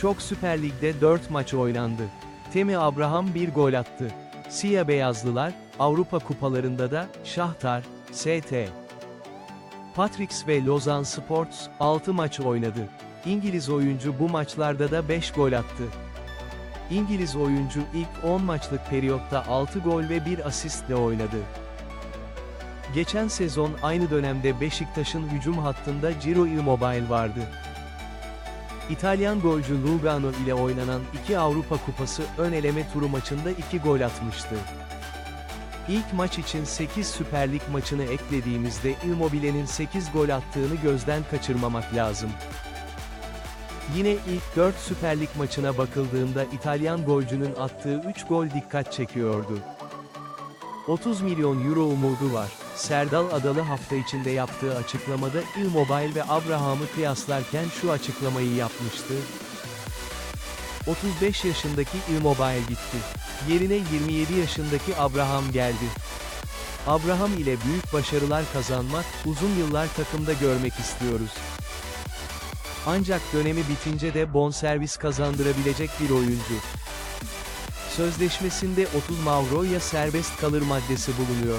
Şok Süper Lig'de 4 maç oynandı. Temi Abraham bir gol attı. Siyah Beyazlılar, Avrupa Kupalarında da, Şahtar, ST. Patricks ve Lozan Sports, 6 maç oynadı. İngiliz oyuncu bu maçlarda da 5 gol attı. İngiliz oyuncu ilk 10 maçlık periyotta 6 gol ve 1 asistle oynadı. Geçen sezon aynı dönemde Beşiktaş'ın hücum hattında Ciro Immobile vardı. İtalyan golcü Lugano ile oynanan iki Avrupa Kupası ön eleme turu maçında 2 gol atmıştı. İlk maç için 8 Süper Lig maçını eklediğimizde Immobile'nin 8 gol attığını gözden kaçırmamak lazım. Yine ilk 4 Süper Lig maçına bakıldığında İtalyan golcünün attığı 3 gol dikkat çekiyordu. 30 milyon euro umudu var. Serdal Adalı hafta içinde yaptığı açıklamada Immobile ve Abraham'ı kıyaslarken şu açıklamayı yapmıştı. 35 yaşındaki Immobile gitti. Yerine 27 yaşındaki Abraham geldi. Abraham ile büyük başarılar kazanmak, uzun yıllar takımda görmek istiyoruz. Ancak dönemi bitince de bonservis kazandırabilecek bir oyuncu. Sözleşmesinde 30 Mavro'ya serbest kalır maddesi bulunuyor.